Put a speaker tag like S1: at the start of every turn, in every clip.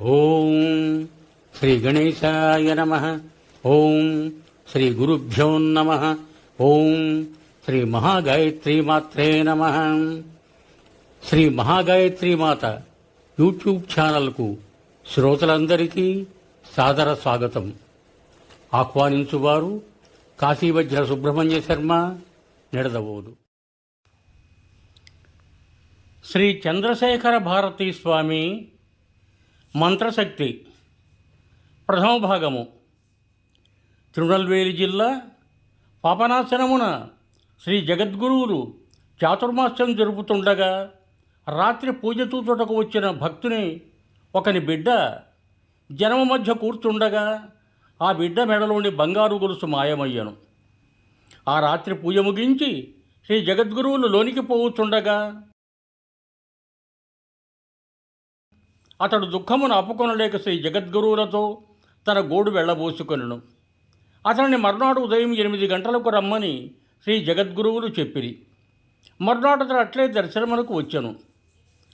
S1: ఓం శ్రీ గణేశాయ నమ. ఓం శ్రీ గురుభ్యో నమ. ఓం శ్రీ మహాగాయత్రి మాత్రే నమ. శ్రీ మహాగాయత్రి మాత యూట్యూబ్ ఛానల్కు శ్రోతలందరికీ సాదర స్వాగతం. ఆహ్వానించువారు కాశీవజ్ర సుబ్రహ్మణ్య శర్మ నిడదవోదు. శ్రీ చంద్రశేఖర భారతీ స్వామి మంత్రశక్తి ప్రథమ భాగము. తిరునల్వేలి జిల్లా పాపనాశనమున శ్రీ జగద్గురువులు చాతుర్మాస్యం జరుపుతుండగా రాత్రి పూజ చూచుటకు వచ్చిన భక్తుని ఒకని బిడ్డ జనమ మధ్య కూర్చుండగా ఆ బిడ్డ మెడలోని బంగారు గొలుసు మాయమయ్యను. ఆ రాత్రి పూజ ముగించి శ్రీ జగద్గురువులు లోనికి పోవుచుండగా అతడు దుఃఖమును అప్పుకొనలేక శ్రీ జగద్గురువులతో తన గోడు వెళ్ళబోసుకొనెను. అతనిని మర్నాడు ఉదయం ఎనిమిది గంటలకు రమ్మని శ్రీ జగద్గురువులు చెప్పిరి. మర్నాడు అతడు అట్లే దర్శనమునకు వచ్చాను.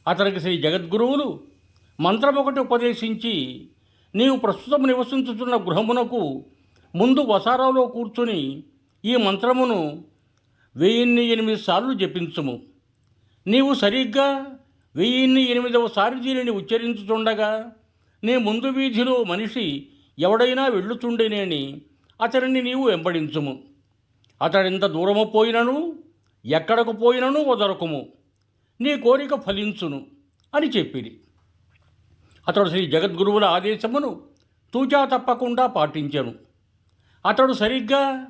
S1: అతనికి శ్రీ జగద్గురువులు మంత్రం ఒకటి ఉపదేశించి నీవు ప్రస్తుతం నివసించుతున్న గృహమునకు ముందు వసారాలో కూర్చుని ఈ మంత్రమును వెయ్యిన్ని ఎనిమిది సార్లు జపించుము. నీవు సరిగ్గా వెయ్యిన్ని ఎనిమిదవసారి దీనిని ఉచ్చరించుచుండగా నీ ముందు వీధిలో మనిషి ఎవడైనా వెళ్ళుతుండేనేని అతడిని నీవు వెంబడించుము. అతడింత దూరము పోయినను ఎక్కడకు పోయినను వదరకుము. నీ కోరిక ఫలించును అని చెప్పిరి. అతడు శ్రీ జగద్గురువుల ఆదేశమును తూచా తప్పకుండా పాటించెను. అతడు సరిగ్గా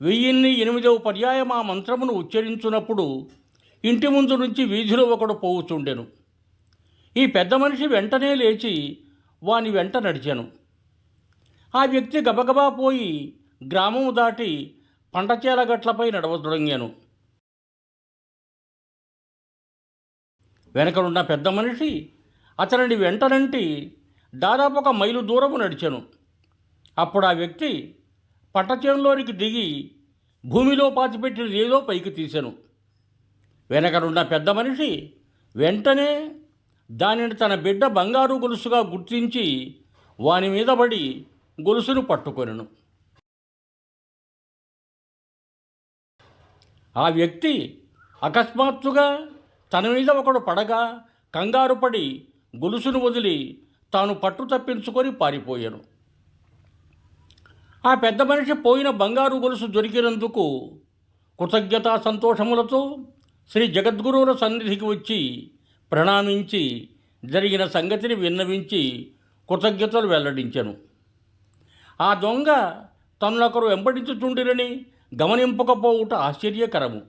S1: వెయ్యిన్ని ఎనిమిదవ పర్యాయం ఆ మంత్రమును ఉచ్చరించున్నప్పుడు ఇంటి ముందు నుంచి వీధిలో ఒకడు పోవుచుండెను. ఈ పెద్ద మనిషి వెంటనే లేచి వాని వెంట నడిచాను. ఆ వ్యక్తి గబగబా పోయి గ్రామము దాటి పంటచేల గట్లపై నడవదొడంగాను. వెనకనున్న పెద్ద మనిషి అతనిని వెంటనంటి దాదాపు ఒక మైలు దూరము నడిచాను. అప్పుడు ఆ వ్యక్తి పట్టచేనులోనికి దిగి భూమిలో పాతిపెట్టిన ఏదో పైకి తీశాను వెనకనున్న పెద్ద మనిషి వెంటనే దానిని తన బిడ్డ బంగారు గొలుసుగా గుర్తించి వాని మీద పడి గొలుసును పట్టుకొనెను. ఆ వ్యక్తి అకస్మాత్తుగా తన మీద ఒకడు పడగా కంగారు పడి గొలుసును వదిలి తాను పట్టు తప్పించుకొని పారిపోయాను. ఆ పెద్ద మనిషి పోయిన బంగారు గొలుసు దొరికినందుకు కృతజ్ఞతా సంతోషములతో శ్రీ జగద్గురువుల సన్నిధికి వచ్చి ప్రణామించి జరిగిన సంగతిని విన్నవించి కృతజ్ఞతలు వెల్లడించను. ఆ దొంగ తనొకరు వెంబడించుచుండిరని గమనింపకపోవుట ఆశ్చర్యకరము.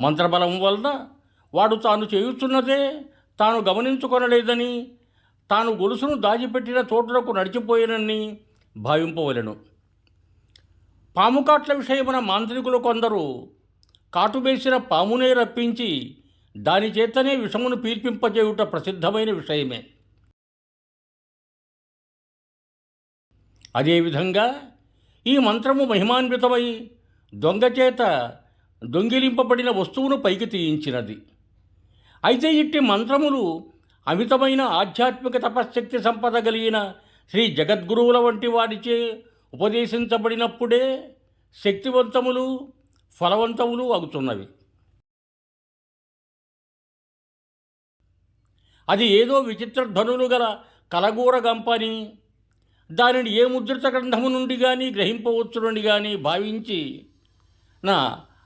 S1: మంత్రబలం వలన వాడు తాను చేయుచున్నదే తాను గమనించుకొనలేదని తాను గొలుసును దాచిపెట్టిన చోటులకు నడిచిపోయినని భావింపవలెను. పాముకాట్ల విషయమున మాంత్రికులు కొందరు కాటువేసిన పామునే రప్పించి దాని చేతనే విషమును పీల్పింపజేయుట ప్రసిద్ధమైన విషయమే. అదేవిధంగా ఈ మంత్రము మహిమాన్వితమై దొంగచేత దొంగిలింపబడిన వస్తువును పైకి తీయించినది. అయితే ఇట్టి మంత్రములు అమితమైన ఆధ్యాత్మిక తపశ్శక్తి సంపద కలిగిన శ్రీ జగద్గురువుల వంటి వారిచే ఉపదేశించబడినప్పుడే శక్తివంతములు ఫలవంతములు అగుతున్నవి అది ఏదో విచిత్ర ధనులు గల కలగూర గంపని దానిని ఏ ముద్రిత గ్రంథము నుండి కానీ గ్రహింపవచ్చునని కానీ భావించి నా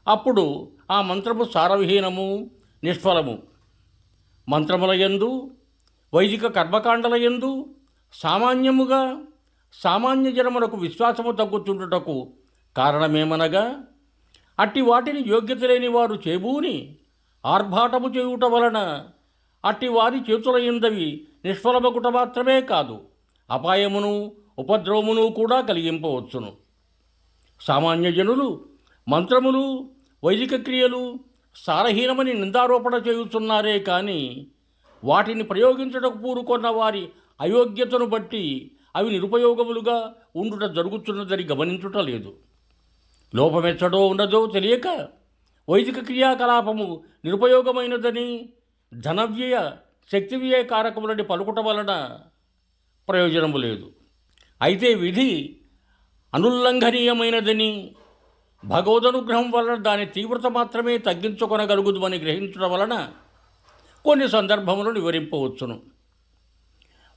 S1: అప్పుడు ఆ మంత్రము సారవిహీనము నిష్ఫలము. మంత్రముల యందు వైదిక కర్మకాండల యందు సామాన్యముగా సామాన్య జనములకు విశ్వాసము తగ్గుతుండుటకు కారణమేమనగా అట్టి వాటిని యోగ్యత లేని వారు చేబూని ఆర్భాటము చేయుట వలన అట్టి వారి చేతులయందవి నిష్ఫలమగుట మాత్రమే కాదు అపాయమును ఉపద్రవమును కూడా కలిగింపవచ్చును. సామాన్య జనులు మంత్రములు వైదిక క్రియలు సారహీనమని నిందారోపణ చేయుచున్నారే కానీ వాటిని ప్రయోగించటకు పూరుకొన్న వారి అయోగ్యతను బట్టి అవి నిరుపయోగములుగా ఉండుట జరుగుతున్నదని గమనించుట లేదు. లోపమెచ్చడో ఉండదో తెలియక వైదిక క్రియాకలాపము నిరుపయోగమైనదని ధనవ్యయ శక్తి వ్యయ కారకములని పలుకుట వలన ప్రయోజనము లేదు. అయితే విధి అనుల్లంఘనీయమైనదని భగవదనుగ్రహం వలన దాని తీవ్రత మాత్రమే తగ్గించుకొనగలుగుదుమని గ్రహించడం వలన కొన్ని సందర్భములను వివరింపవచ్చును.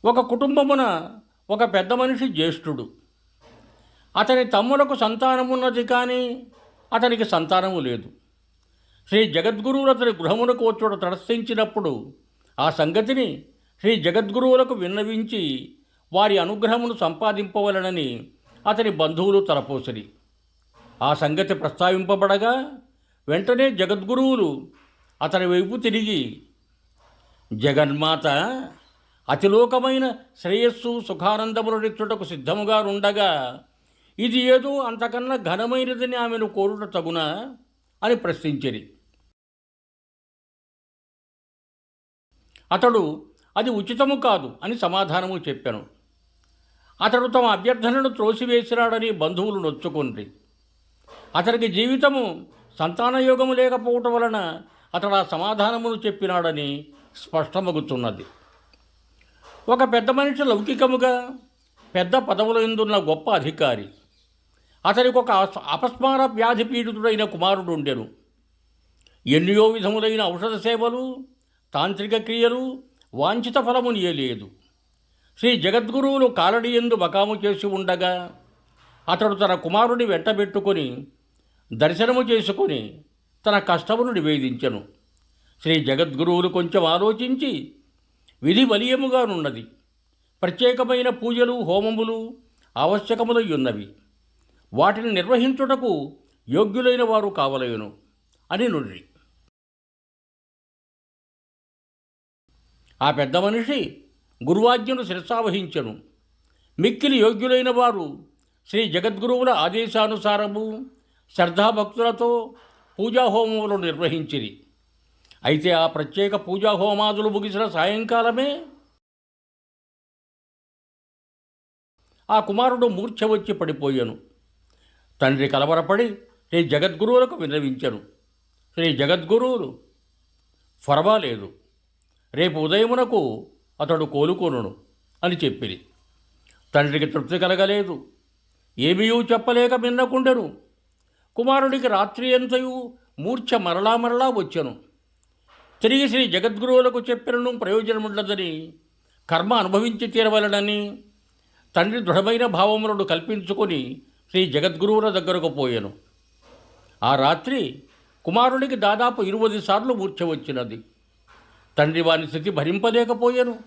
S1: ఒక కుటుంబమున ఒక పెద్ద మనిషి జ్యేష్ఠుడు. అతని తమ్ములకు సంతానమున్నది కానీ అతనికి సంతానము లేదు. శ్రీ జగద్గురువులు అతని గృహమునకు వచ్చుట తటస్థించినప్పుడు ఆ సంగతిని శ్రీ జగద్గురువులకు విన్నవించి వారి అనుగ్రహమును సంపాదింపవలనని అతని బంధువులు తలపోసిరి. ఆ సంగతి ప్రస్తావింపబడగా వెంటనే జగద్గురువులు అతని వైపు తిరిగి జగన్మాత అతిలోకమైన శ్రేయస్సు సుఖానందములనిచ్చుటకు సిద్ధముగా ఉండగా ఇది ఏదో అంతకన్నా ఘనమైనదని ఆమెను కోరుట తగునా అని ప్రశ్నించిరి. అతడు అది ఉచితము కాదు అని సమాధానము చెప్పాను. అతడు తమ అభ్యర్థనను త్రోసివేసినాడని బంధువులు నొచ్చుకుండ్రి. అతనికి జీవితము సంతానయోగము లేకపోవటం వలన అతడు ఆ సమాధానమును చెప్పినాడని స్పష్టమగుతున్నది. ఒక పెద్ద మనిషి లౌకికముగా పెద్ద పదవుల ఎందున్న గొప్ప అధికారి. అతనికి ఒక అపస్మార వ్యాధి పీడితుడైన కుమారుడు ఉండెను. ఎన్నో విధములైన ఔషధ సేవలు తాంత్రిక క్రియలు వాంఛిత ఫలము నియలేదు. శ్రీ జగద్గురువులు కాలడి ఎందు బకాము చేసి ఉండగా అతడు తన కుమారుని వెంటబెట్టుకొని దర్శనము చేసుకొని తన కష్టమును నివేదించను. శ్రీ జగద్గురువులు కొంచెం ఆలోచించి విధి బలీయముగానున్నది. ప్రత్యేకమైన పూజలు హోమములు ఆవశ్యకములై ఉన్నవి. వాటిని నిర్వహించుటకు యోగ్యులైన వారు కావలేను అని నుండి ఆ పెద్ద మనిషి గురువాజ్ఞను శిరసావహించను. మిక్కిలి యోగ్యులైన వారు శ్రీ జగద్గురువుల ఆదేశానుసారము శ్రద్ధాభక్తులతో పూజాహోమములు నిర్వహించిరి. అయితే ఆ ప్రత్యేక పూజాహోమాదులు ముగిసిన సాయంకాలమే ఆ కుమారుడు మూర్ఛ వచ్చి పడిపోయాను. తండ్రి కలవరపడి శ్రీ జగద్గురువులకు విన్నవించను. శ్రీ జగద్గురువులు ఫర్వాలేదు రేపు ఉదయమునకు అతడు కోలుకొనును అని చెప్పిరి. తండ్రికి తృప్తి కలగలేదు. ఏమీయూ చెప్పలేక మిన్నకుండెను కుమారుడికి రాత్రి ఎంతయు మూర్ఛ మరలా మరలా వచ్చెను. తిరిగి శ్రీ జగద్గురువులకు చెప్పినను ప్రయోజనముండదని కర్మ అనుభవించి తీరవలనని తండ్రి దృఢమైన భావములను కల్పించుకొని శ్రీ జగద్గురువుల దగ్గరకు పోయాను. ఆ రాత్రి కుమారునికి దాదాపు ఇరువది సార్లు మూర్ఛ వచ్చినది. తండ్రి వారి స్థితి భరింపలేకపోయాను.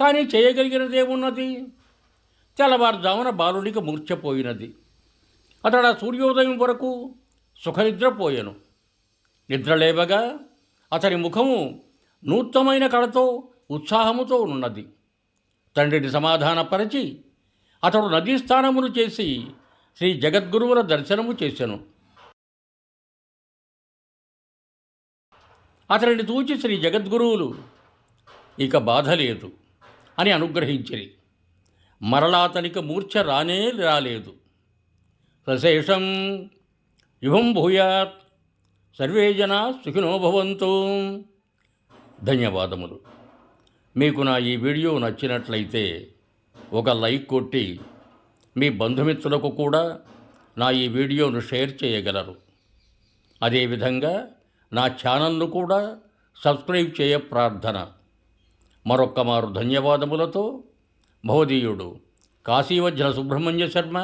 S1: కానీ చేయగలిగినదేమున్నది తెల్లవారుజామున బాలునికి మూర్ఛపోయినది అతడు ఆ సూర్యోదయం వరకు సుఖనిద్రపోయాను. నిద్రలేవగా అతని ముఖము నూతనమైన కళతో ఉత్సాహముతో ఉన్నది తండ్రిని సమాధానపరచి అతడు నదీ స్నానమును చేసి శ్రీ జగద్గురువుల దర్శనము చేశాను అతనిని చూచి శ్రీ జగద్గురువులు ఇక బాధ లేదు అని అనుగ్రహించిరి. మరలా అతనికి మూర్ఛ రానే రాలేదు. సశేషం యువం భూయాత్ సర్వే జనా సుఖినోభవంతు ధన్యవాదములు. మీకు నా ఈ వీడియో నచ్చినట్లయితే ఒక లైక్ కొట్టి మీ బంధుమిత్రులకు కూడా నా ఈ వీడియోను షేర్ చేయగలరు. అదేవిధంగా నా ఛానల్ను కూడా సబ్స్క్రైబ్ చేయ ప్రార్థన. మరొక్క మారు ధన్యవాదములతో భవదీయుడు కాశీవజ్ర సుబ్రహ్మణ్య శర్మ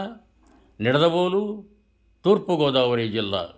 S1: నిడదవోలు తూర్పుగోదావరి జిల్లా.